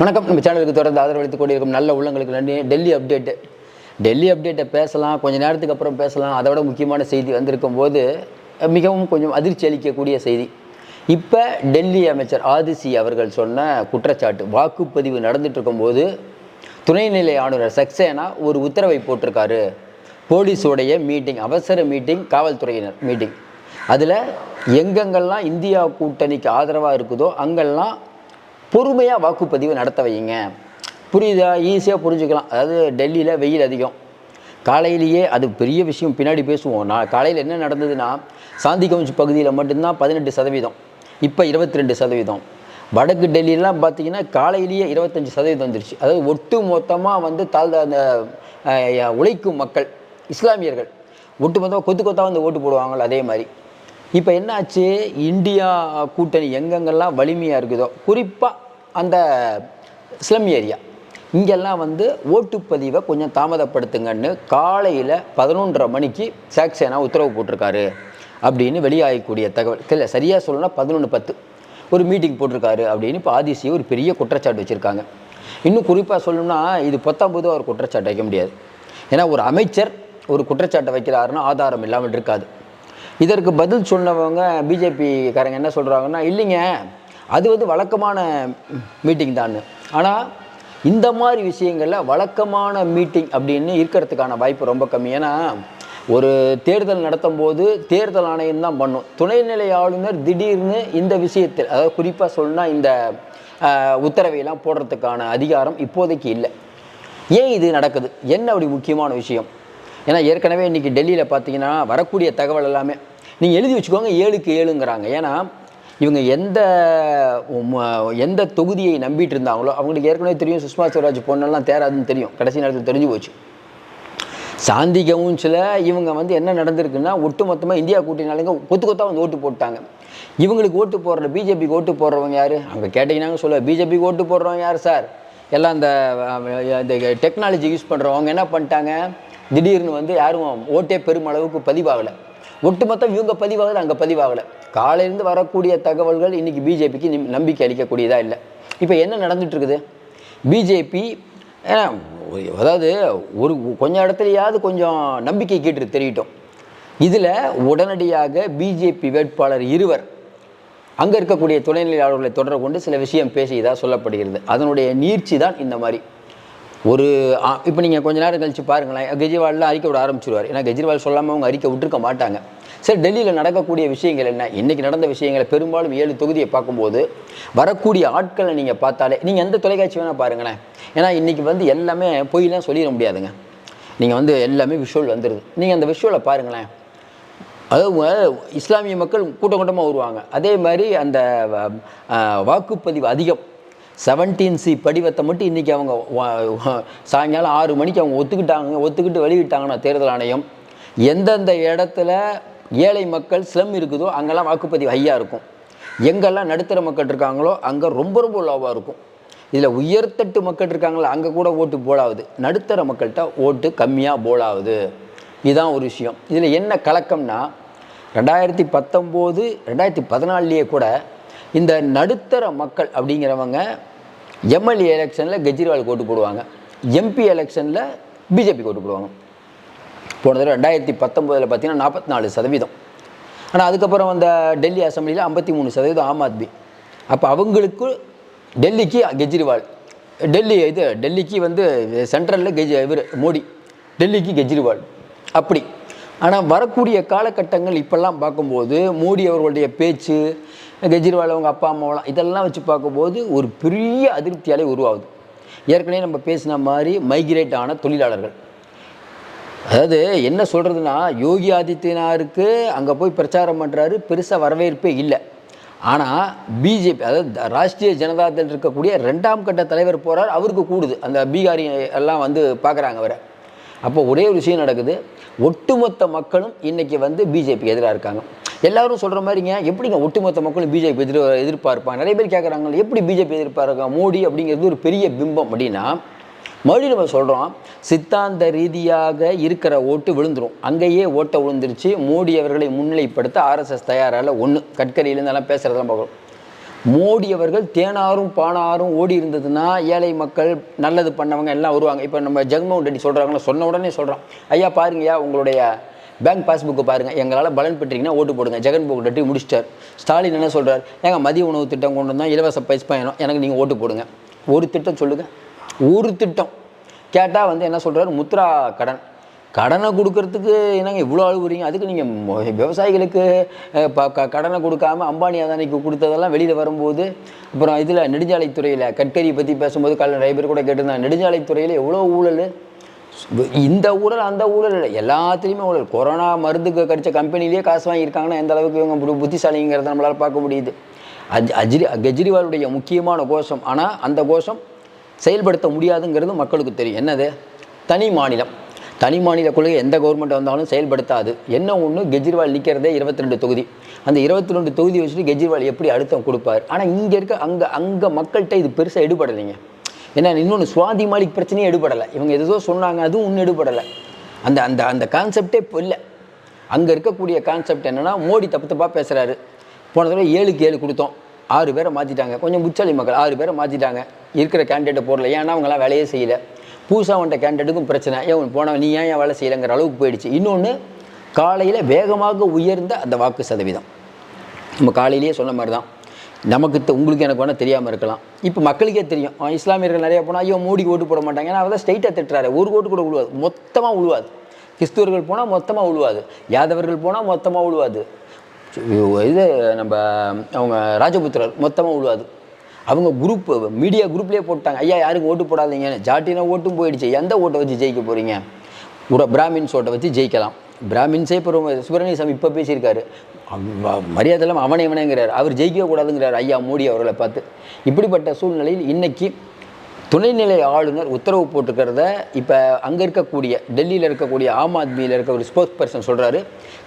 வணக்கம். நம்ம சேனலுக்கு தொடர்ந்து ஆதரவளித்து கொண்டிருக்கும் நல்ல உள்ளங்களுக்கு நன்றி. டெல்லி அப்டேட்டு. டெல்லி அப்டேட்டை பேசலாம். கொஞ்சம் நேரத்துக்கு அப்புறம் பேசலாம். அதை விட முக்கியமான செய்தி வந்திருக்கும் போது மிகவும் கொஞ்சம் அதிர்ச்சி அளிக்கக்கூடிய செய்தி. இப்போ டெல்லி அமைச்சர் ஆதிசி அவர்கள் சொன்ன குற்றச்சாட்டு வாக்குப்பதிவு நடந்துட்டு இருக்கும்போது துணைநிலை ஆளுநர் சக்சேனா ஒரு உத்தரவை போட்டிருக்காரு. போலீஸோடைய மீட்டிங் அவசர மீட்டிங் காவல்துறையினர் மீட்டிங். அதில் எங்கெங்கெல்லாம் இந்தியா கூட்டணிக்கு ஆதரவாக இருக்குதோ அங்கெல்லாம் பொறுமையாக வாக்குப்பதிவு நடத்த வைங்க புரியுதா? ஈஸியாக புரிஞ்சுக்கலாம். அதாவது டெல்லியில் வெயில் அதிகம். காலையிலேயே அது பெரிய விஷயம். பின்னாடி பேசுவோம். நான் காலையில் என்ன நடந்ததுன்னா சாந்தி கவுஞ்சி பகுதியில் மட்டும்தான் பதினெட்டு சதவீதம். இப்போ இருபத்தி ரெண்டு சதவீதம். வடக்கு டெல்லியெலாம் பார்த்தீங்கன்னா காலையிலேயே இருபத்தஞ்சி சதவீதம் வந்துருச்சு. அதாவது ஒட்டு மொத்தமாக வந்து தாழ்ந்த அந்த உழைக்கும் மக்கள் இஸ்லாமியர்கள். ஒட்டு மொத்தமாக கொத்து கொத்தாக வந்து ஓட்டு போடுவாங்களோ அதே மாதிரி. இப்போ என்னாச்சு? இந்தியா கூட்டணி எங்கெங்கெல்லாம் வலிமையாக இருக்குதோ குறிப்பாக அந்த ஸ்லம் ஏரியா இங்கெல்லாம் வந்து ஓட்டுப்பதிவை கொஞ்சம் தாமதப்படுத்துங்கன்னு காலையில் பதினொன்றரை மணிக்கு சாக்சேனா உத்தரவு போட்டிருக்காரு அப்படின்னு வெளியாகக்கூடிய தகவல். இல்லை சரியாக சொல்லணும்னா பதினொன்று பத்து ஒரு மீட்டிங் போட்டிருக்காரு அப்படின்னு இப்போ ஆதிசி ஒரு பெரிய குற்றச்சாட்டு வச்சுருக்காங்க. இன்னும் குறிப்பாக சொல்லணும்னா இது பொத்தாம்பதும் ஒரு குற்றச்சாட்டு வைக்க முடியாது. ஏன்னா ஒரு அமைச்சர் ஒரு குற்றச்சாட்டை வைக்கிறாருன்னா ஆதாரம் இல்லாமல் இருக்காது. இதற்கு பதில் சொன்னவங்க பிஜேபிக்காரங்க என்ன சொல்கிறாங்கன்னா இல்லைங்க அது வந்து வழக்கமான மீட்டிங் தான் ஆனால் இந்த மாதிரி விஷயங்களில் வழக்கமான மீட்டிங் அப்படின்னு இருக்கிறதுக்கான வாய்ப்பு ரொம்ப கம்மி. ஏன்னா ஒரு தேர்தல் நடத்தும் போது தேர்தல் ஆணையம் தான் பண்ணும். துணைநிலை ஆளுநர் திடீர்னு இந்த விஷயத்தில் அதாவது குறிப்பாக சொல்லணும்னா இந்த உத்தரவையெல்லாம் போடுறதுக்கான அதிகாரம் இப்போதைக்கு இல்லை. ஏன் இது நடக்குது? என்ன அப்படி முக்கியமான விஷயம்? ஏன்னா ஏற்கனவே இன்றைக்கி டெல்லியில் பார்த்தீங்கன்னா வரக்கூடிய தகவல் எல்லாமே நீங்கள் எழுதி வச்சுக்கோங்க ஏழுக்கு ஏழுங்கிறாங்க. ஏன்னா இவங்க எந்த எந்த தொகுதியை நம்பிட்டு இருந்தாங்களோ அவங்களுக்கு ஏற்கனவே தெரியும் சுஷ்மா ஸ்வராஜ் பொண்ணெல்லாம் தேராதுன்னு தெரியும். கடைசி நேரத்தில் தெரிஞ்சு போச்சு. சாந்தி கவுன்சில் இவங்க வந்து என்ன நடந்திருக்குன்னா ஒட்டுமொத்தமாக இந்தியா கூட்டினாலுங்க கொத்து கொத்தாக வந்து ஓட்டு போட்டாங்க. இவங்களுக்கு ஓட்டு போடுற பிஜேபிக்கு ஓட்டு போடுறவங்க யார்? அங்கே கேட்டிங்கன்னாங்க சொல்ல பிஜேபிக்கு ஓட்டு போடுறவங்க யார் சார்? எல்லாம் அந்த இந்த டெக்னாலஜி யூஸ் பண்ணுறவங்க என்ன பண்ணிட்டாங்க? திடீர்னு வந்து யாரும் ஓட்டே பெருமளவுக்கு பதிவாகலை. ஒட்டுமொத்தம் இவங்க பதிவாகுது அங்கே பதிவாகலை. காலையிலேருந்து வரக்கூடிய தகவல்கள் இன்றைக்கி பிஜேபிக்கு நம்பிக்கை அளிக்கக்கூடியதாக இல்லை. இப்போ என்ன நடந்துட்டு இருக்குது பிஜேபி அதாவது ஒரு கொஞ்சம் இடத்துலையாவது கொஞ்சம் நம்பிக்கை கேட்டு தெரியட்டும். இதில் உடனடியாக பிஜேபி வேட்பாளர் இருவர் அங்கே இருக்கக்கூடிய துணைநிலையாளர்களை தொடர்பு கொண்டு சில விஷயம் பேசியதாக சொல்லப்படுகிறது. அதனுடைய நீர்ச்சி தான் இந்த மாதிரி. ஒரு இப்போ நீங்கள் கொஞ்ச நேரம் கழிச்சு பாருங்களேன். கெஜ்ரிவாலில் அறிக்கை விட ஆரம்பிச்சிருவார். ஏன்னா கெஜ்ரிவால் சொல்லாமல் அவங்க அறிக்கை விட்டுருக்க மாட்டாங்க. சரி டெல்லியில் நடக்கக்கூடிய விஷயங்கள் என்ன? இன்றைக்கி நடந்த விஷயங்களை பெரும்பாலும் ஏழு தொகுதியை பார்க்கும்போது வரக்கூடிய ஆட்களை நீங்கள் பார்த்தாலே நீங்கள் எந்த தொலைக்காட்சி வேணால் பாருங்களேன். ஏன்னா இன்றைக்கி வந்து எல்லாமே பொய்லாம் சொல்லிட முடியாதுங்க. நீங்கள் வந்து எல்லாமே விஷுவல் வந்துடுது நீங்கள் அந்த விஷுவலை பாருங்களேன். அதாவது இஸ்லாமிய மக்கள் கூட்டம் கூட்டமாக வருவாங்க. அதே மாதிரி அந்த வாக்குப்பதிவு அதிகம். செவன்டீன் சி படிவத்தை மட்டும் இன்றைக்கி அவங்க சாயங்காலம் ஆறு மணிக்கு அவங்க ஒத்துக்கிட்டாங்க ஒத்துக்கிட்டு வெளியிட்டாங்கன்னா தேர்தல் ஆணையம். எந்தெந்த இடத்துல ஏழை மக்கள் ஸ்லம் இருக்குதோ அங்கெல்லாம் வாக்குப்பதிவு ஹையாக இருக்கும். எங்கெல்லாம் நடுத்தர மக்கள் இருக்காங்களோ அங்கே ரொம்ப ரொம்ப லோவாக இருக்கும். இதில் உயர்தட்டு மக்கள் இருக்காங்களோ அங்கே கூட ஓட்டு போலாகுது நடுத்தர மக்கள்கிட்ட ஓட்டு கம்மியாக போலாகுது இதுதான் ஒரு விஷயம். இதில் என்ன கலக்கம்னா ரெண்டாயிரத்தி பத்தொம்போது ரெண்டாயிரத்தி பதினாலுலேயே கூட இந்த நடுத்தர மக்கள் அப்படிங்கிறவங்க எம்எல்ஏ எலெக்ஷனில் கெஜ்ரிவாலுக்கு ஓட்டு போடுவாங்க. எம்பி எலெக்ஷனில் பிஜேபிக்கு ஓட்டு போடுவாங்க. போன தடவை ரெண்டாயிரத்தி பத்தொம்போதில் பார்த்தீங்கன்னா நாற்பத்தி நாலு சதவீதம். ஆனால் அதுக்கப்புறம் வந்த டெல்லி அசம்பிளியில் ஐம்பத்தி மூணு சதவீதம் ஆம் ஆத்மி. அப்போ அவங்களுக்கு டெல்லிக்கு கெஜ்ரிவால். டெல்லி இது டெல்லிக்கு வந்து சென்ட்ரலில் கெஜ் இவர் மோடி. டெல்லிக்கு கெஜ்ரிவால். அப்படி. ஆனால் வரக்கூடிய காலகட்டங்கள் இப்பெல்லாம் பார்க்கும்போது மோடி அவர்களுடைய பேச்சு கெஜ்ரிவால் அவங்க அப்பா அம்மாவெல்லாம் இதெல்லாம் வச்சு பார்க்கும்போது ஒரு பெரிய அதிருப்தியாலே உருவாகுது. ஏற்கனவே நம்ம பேசின மாதிரி மைக்ரேட் ஆன தொழிலாளர்கள். அதாவது என்ன சொல்கிறதுனா யோகி ஆதித்யநாருக்கு அங்கே போய் பிரச்சாரம் பண்ணுறாரு பெருசாக வரவேற்பே இல்லை. ஆனால் பிஜேபி அதாவது ராஷ்ட்ரிய ஜனதா தள் இருக்கக்கூடிய ரெண்டாம் கட்ட தலைவர் போகிறார் அவருக்கு கூடுது. அந்த பீகாரி எல்லாம் வந்து பார்க்குறாங்க அவரை அப்போ ஒரே ஒரு விஷயம் நடக்குது. ஒட்டுமொத்த மக்களும் இன்றைக்கி வந்து பிஜேபிக்கு எதிராக இருக்காங்க. எல்லாரும் சொல்கிற மாதிரிங்க எப்படிங்க ஒட்டுமொத்த மக்களும் பிஜேபி எதிர் எதிர்பார்ப்பாங்க நிறைய பேர் கேட்குறாங்க எப்படி பிஜேபி எதிர்பார்க்க? மோடி அப்படிங்கிறது ஒரு பெரிய பிம்பம் அப்படின்னா மறுபடியும் நம்ம சொல்கிறோம் சித்தாந்த ரீதியாக இருக்கிற ஓட்டு விழுந்துடும் அங்கேயே ஓட்டை விழுந்துருச்சு. மோடி அவர்களை முன்னிலைப்படுத்த ஆர்எஸ்எஸ் தயாரால் ஒன்று கட்கரியிலேருந்தெல்லாம் பேசுகிறதெல்லாம் பார்க்குறோம் மோடி அவர்கள் தேனாரும் பானாரும் ஓடி இருந்ததுன்னா ஏழை மக்கள் நல்லது பண்ணவங்க எல்லாம் வருவாங்க. இப்போ நம்ம ஜெகன்மோகன் ரெட்டி சொல்கிறாங்கன்னு சொன்ன உடனே சொல்கிறான் ஐயா பாருங்கய்யா உங்களுடைய பேங்க் பாஸ்புக்கை பாருங்கள் எங்களால் பலன் பெற்றீங்கன்னா ஓட்டு போடுங்க. ஜெகன் போக்கு டட்டி முடிச்சிட்டார். ஸ்டாலின் என்ன சொல்கிறார் ஏங்க மதிய உணவு திட்டம் கொண்டு வந்தால் இலவச பயிற்சி பயணம் எனக்கு நீங்கள் ஓட்டு போடுங்க. ஒரு திட்டம் சொல்லுங்கள் ஒரு திட்டம். கேட்டால் வந்து என்ன சொல்கிறார் முத்ரா கடன். கடனை கொடுக்கறதுக்கு என்னங்க இவ்வளோ அழுகுறீங்க அதுக்கு நீங்கள் விவசாயிகளுக்கு ப க கடனை கொடுக்காம அம்பானி அதானிக்கு கொடுத்ததெல்லாம் வெளியில் வரும்போது அப்புறம் இதில் நெடுஞ்சாலைத்துறையில் கட்கரி பற்றி பேசும்போது காலையில் நிறைய பேர் கூட கேட்டிருந்தாங்க. நெடுஞ்சாலைத்துறையில் எவ்வளோ ஊழல்? இந்த ஊழல் அந்த ஊழல் இல்லை. எல்லாத்துலேயுமே ஊழல். கொரோனா மருந்துக்கு கிடைச்ச கம்பெனிலேயே காசு வாங்கியிருக்காங்கன்னா எந்த அளவுக்கு இவங்க புத்திசாலிங்கிறத நம்மளால் பார்க்க முடியுது. அஜ் அஜ்ரி கெஜ்ரிவாலுடைய முக்கியமான கோஷம். ஆனால் அந்த கோஷம் செயல்படுத்த முடியாதுங்கிறது மக்களுக்கு தெரியும். என்னது? தனி மாநிலம். தனி மாநில கொள்கை எந்த கவர்மெண்ட் வந்தாலும் செயல்படுத்தாது. என்ன ஒன்று கெஜ்ரிவால் நிற்கிறதே 22 தொகுதி. அந்த 22 ரெண்டு தொகுதி வச்சுட்டு கெஜ்ரிவால் எப்படி அழுத்தம் கொடுப்பார்? ஆனால் இங்கே இருக்க அங்கே அங்கே மக்கள்கிட்ட இது பெருசாக எடுபடலைங்க. ஏன்னா இன்னொன்று சுவாதி மாலிக் பிரச்சனையே எடுபடலை. இவங்க எதோ சொன்னாங்க அதுவும் இன்னும் எடுபடலை. அந்த அந்த அந்த கான்செப்டே இப்போ இல்லை அங்கே இருக்கக்கூடிய கான்செப்ட் என்னென்னா மோடி தப்பு தப்பாக பேசுகிறாரு போன தடவை ஏழுக்கு ஏழு கொடுத்தோம். ஆறு பேரை மாற்றிட்டாங்க கொஞ்சம் புச்சாலி மக்கள் ஆறு பேரை மாற்றிட்டாங்க இருக்கிற கேண்டிடேட்டை போடல. ஏன்னா அவங்களாம் வேலையே செய்யலை. புதுசாக வந்த கேண்டிடேட்டுக்கும் பிரச்சனை. ஏன் போனவன் நீ ஏன் ஏன் வேலை செய்யலைங்கிற அளவுக்கு போயிடுச்சு. இன்னொன்று காலையில் வேகமாக உயர்ந்த அந்த வாக்கு சதவீதம். நம்ம காலையிலேயே சொன்ன மாதிரி தான் நமக்கு தெ- உங்களுக்கு எனக்கு வேணால் தெரியாமல் இருக்கலாம். இப்போ மக்களுக்கே தெரியும். இஸ்லாமியர்கள் நிறைய போனால் ஐயோ மோடிக்கு ஓட்டு போட மாட்டாங்க. ஏன்னா அவர் ஸ்ட்ரைட்டாக திட்டுறாரு. ஒரு ஓட்டு கூட உழுவாது. மொத்தமாக உழுவாது. கிறிஸ்துவர்கள் போனால் மொத்தமாக உழுவாது. யாதவர்கள் போனால் மொத்தமாக உழுவாது. இது நம்ம அவங்க ராஜபுத்திரர் மொத்தமாக உழுவாது. அவங்க குரூப் மீடியா குரூப்லேயே போட்டாங்க. ஐயா யாருக்கும் ஓட்டு போடாதீங்கன்னு. ஜாட்டினா ஓட்டும் போயிடுச்சு. எந்த ஓட்டை வச்சு ஜெயிக்க போகிறீங்க ஒரு பிராமின்ஸ் ஓட்டை வச்சு ஜெயிக்கலாம். பிராமின்ஸே இப்போ ரொம்ப சுப்பிரமணிய சாமி இப்போ பேசியிருக்காரு. மரியாதை இல்லாமல் அவனை இவனேங்கிறார். அவர் ஜெயிக்கவே கூடாதுங்கிறார் ஐயா மோடி அவர்களை பார்த்து. இப்படிப்பட்ட சூழ்நிலையில் இன்றைக்கி துணைநிலை ஆளுநர் உத்தரவு போட்டுக்கிறத இப்போ அங்கே இருக்கக்கூடிய டெல்லியில் இருக்கக்கூடிய ஆம் ஆத்மியில் இருக்க ஒரு ஸ்போர்ட்ஸ் பர்சன் சொல்கிறாரு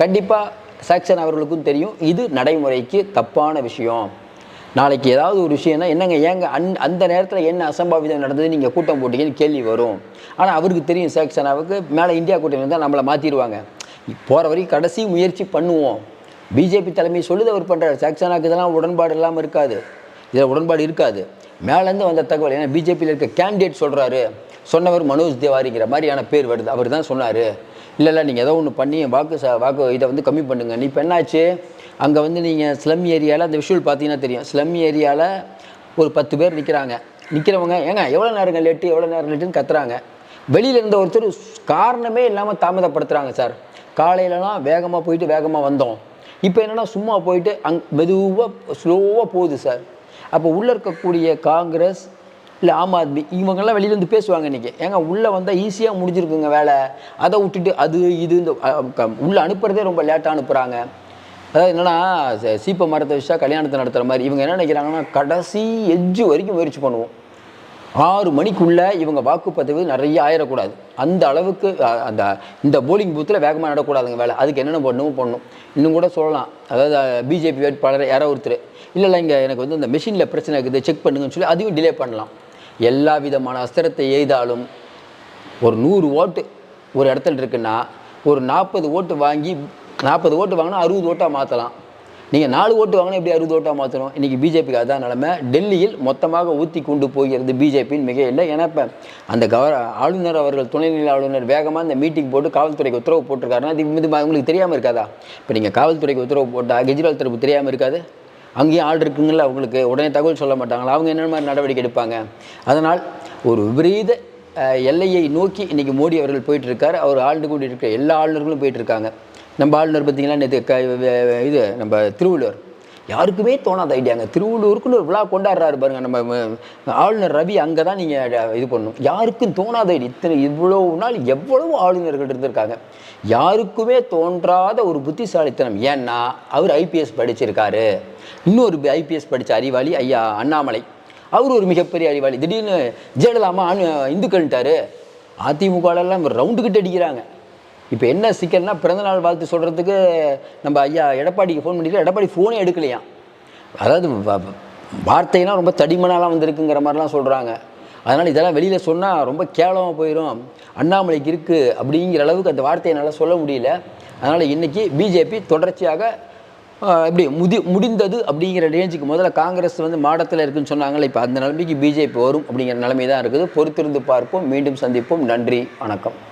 கண்டிப்பாக சாக்சன் அவர்களுக்கும் தெரியும். இது நடைமுறைக்கு தப்பான விஷயம். நாளைக்கு ஏதாவது ஒரு விஷயம்னா என்னங்க ஏங்க அந் அந்த நேரத்தில் என்ன அசம்பாவிதம் நடந்தது நீங்கள் கூட்டம் போட்டீங்கன்னு கேள்வி வரும். ஆனால் அவருக்கு தெரியும் சாக்சனாவுக்கு மேலே இந்தியா கூட்டணி இருந்தால் நம்மளை மாற்றிடுவாங்க போகிற வரைக்கும் கடைசி முயற்சி பண்ணுவோம். பிஜேபி தலைமை சொல்லுது அவர் பண்ணுறாரு சாக்சனாக்கு இதெல்லாம் உடன்பாடு இல்லாமல் இருக்காது. இதில் உடன்பாடு இருக்காது. மேலேருந்து வந்த தகவல் ஏன்னா பிஜேபியில் இருக்க கேண்டிடேட் சொல்கிறாரு சொன்னவர் மனோஜ் திவாரிங்கிற மாதிரியான பேர் வருது. அவர் தான் சொன்னார். இல்லை இல்லை நீங்கள் ஏதோ ஒன்று பண்ணி வாக்கு ச வாக்கு இதை வந்து கம்மி பண்ணுங்க. நீ இப்போ என்னாச்சு? அங்கே வந்து நீங்கள் ஸ்லம் ஏரியாவில் அந்த விஷுவல் பார்த்தீங்கன்னா தெரியும். ஸ்லம் ஏரியாவில் ஒரு பத்து பேர் நிற்கிறாங்க நிற்கிறவங்க ஏங்க எவ்வளோ நேரங்கள் லேட்டு எவ்வளோ நேரம் லேட்டுன்னு கத்துறாங்க. வெளியில் இருந்த ஒருத்தர் காரணமே இல்லாமல் தாமதப்படுத்துகிறாங்க சார். காலையிலலாம் வேகமாக போயிட்டு வேகமாக வந்தோம். இப்போ என்னென்னா சும்மா போயிட்டு அங் மெதுவாக ஸ்லோவாக போகுது சார் அப்போ உள்ளே இருக்கக்கூடிய காங்கிரஸ் இல்லை ஆம் ஆத்மி இவங்கெல்லாம் வெளியிலேருந்து பேசுவாங்க இன்றைக்கி ஏங்க உள்ளே வந்தால் ஈஸியாக முடிஞ்சிருக்குங்க வேலை. அதை விட்டுட்டு அது இது இந்த உள்ளே அனுப்புகிறதே ரொம்ப லேட்டாக அனுப்புகிறாங்க அதாவது என்னென்னா சீப்ப மரத்தை வச்சா கல்யாணத்தை நடத்துகிற மாதிரி இவங்க என்ன நினைக்கிறாங்கன்னா கடைசி எஜ்ஜு வரைக்கும் முயற்சி பண்ணுவோம். ஆறு மணிக்குள்ளே இவங்க வாக்குப்பதிவு நிறைய ஆயிடக்கூடாது அந்த அளவுக்கு அந்த இந்த போலிங் பூத்தில் வேகமாக நடக்கூடாதுங்க வேலை. அதுக்கு என்னென்ன பண்ணணும் பண்ணணும். இன்னும் கூட சொல்லலாம். அதாவது பிஜேபி வேட்பாளர் யாரோ ஒருத்தர். இல்லை இல்லை இங்கே எனக்கு வந்து இந்த மிஷினில் பிரச்சனை இருக்குது செக் பண்ணுங்கன்னு சொல்லி அதையும் டிலே பண்ணலாம். எல்லா விதமான அஸ்திரத்தை எய்தாலும் ஒரு நூறு ஓட்டு ஒரு இடத்துல இருக்குன்னா ஒரு நாற்பது ஓட்டு வாங்கி நாற்பது ஓட்டு வாங்கினா அறுபது ஓட்டாக மாற்றலாம் நீங்கள் நாலு ஓட்டு வாங்கினா எப்படி அறுபது ஓட்டாக மாற்றணும் இன்றைக்கி பிஜேபிக்கு அதான் நிலமை. டெல்லியில் மொத்தமாக ஊற்றி கொண்டு போகிறது பிஜேபின்னு மிக இல்லை ஏன்னா இப்போ அந்த கவர் ஆளுநர் அவர்கள் துணைநிலை ஆளுநர் வேகமாக இந்த மீட்டிங் போட்டு காவல்துறைக்கு உத்தரவு போட்டிருக்காருன்னா இது இது உங்களுக்கு தெரியாமல் இருக்காதா? இப்போ நீங்கள் காவல்துறைக்கு உத்தரவு போட்டால் கெஜ்ரிவால் தரப்பு தெரியாமல் இருக்காது? அங்கேயும் ஆள் இருக்குங்களா அவங்களுக்கு. உடனே தகவல் சொல்ல மாட்டாங்களா? அவங்க என்ன மாதிரி நடவடிக்கை எடுப்பாங்க? அதனால் ஒரு விபரீத எல்லையை நோக்கி இன்றைக்கி மோடி அவர்கள் போயிட்டுருக்கார் அவர் ஆழ்ந்து கொண்டு இருக்கிற எல்லா ஆளுநர்களும் போயிட்டு இருக்காங்க. நம்ம ஆளுநர் பார்த்தீங்கன்னா நேற்று க இது நம்ம திருவள்ளுவர். யாருக்குமே தோணாத ஐடியாங்க திருவள்ளூருக்குன்னு ஒரு விழா கொண்டாடுறாரு பாருங்க நம்ம ஆளுநர் ரவி அங்கே தான் நீங்கள் இது பண்ணணும். யாருக்கும் தோணாத ஐடி இத்தனை இவ்வளோ நாள் எவ்வளவு ஆளுநர்கள் இருந்திருக்காங்க. யாருக்குமே தோன்றாத ஒரு புத்திசாலித்தனம். ஏன்னா அவர் ஐபிஎஸ் படிச்சிருக்காரு. இன்னொரு ஐபிஎஸ் படித்த அறிவாளி ஐயா அண்ணாமலை. அவர் ஒரு மிகப்பெரிய அறிவாளி. திடீர்னு ஜெயலலிதாமா இந்துக்கள்ன்ட்டாரு. அதிமுகலாம் ரவுண்டு கிட்ட அடிக்கிறாங்க. இப்போ என்ன சிக்கல்னா பிறந்தநாள் வாழ்த்து சொல்கிறதுக்கு நம்ம ஐயா எடப்பாடிக்கு ஃபோன் பண்ணிட்டு எடப்பாடி ஃபோனே எடுக்கலையாம் அதாவது வார்த்தையெல்லாம் ரொம்ப தடிமனாலாம் வந்திருக்குங்கிற மாதிரிலாம் சொல்கிறாங்க அதனால் இதெல்லாம் வெளியில் சொன்னால் ரொம்ப கேவலமாக போயிடும் அண்ணாமலைக்கு இருக்குது அப்படிங்கிற அளவுக்கு அந்த வார்த்தையை என்னால் சொல்ல முடியல. அதனால் இன்றைக்கி பிஜேபி தொடர்ச்சியாக ஆஹ் எப்படி முதி முடிந்தது அப்படிங்கிற ரேஞ்சுக்கு முதல்ல காங்கிரஸ் வந்து மாடத்தில் இருக்குன்னு சொன்னாங்களே இப்போ அந்த நிலைமைக்கு பிஜேபி வரும் அப்படிங்கிற நிலைமை தான் இருக்குது. பொறுத்திருந்து பார்ப்போம். மீண்டும் சந்திப்போம். நன்றி. வணக்கம்.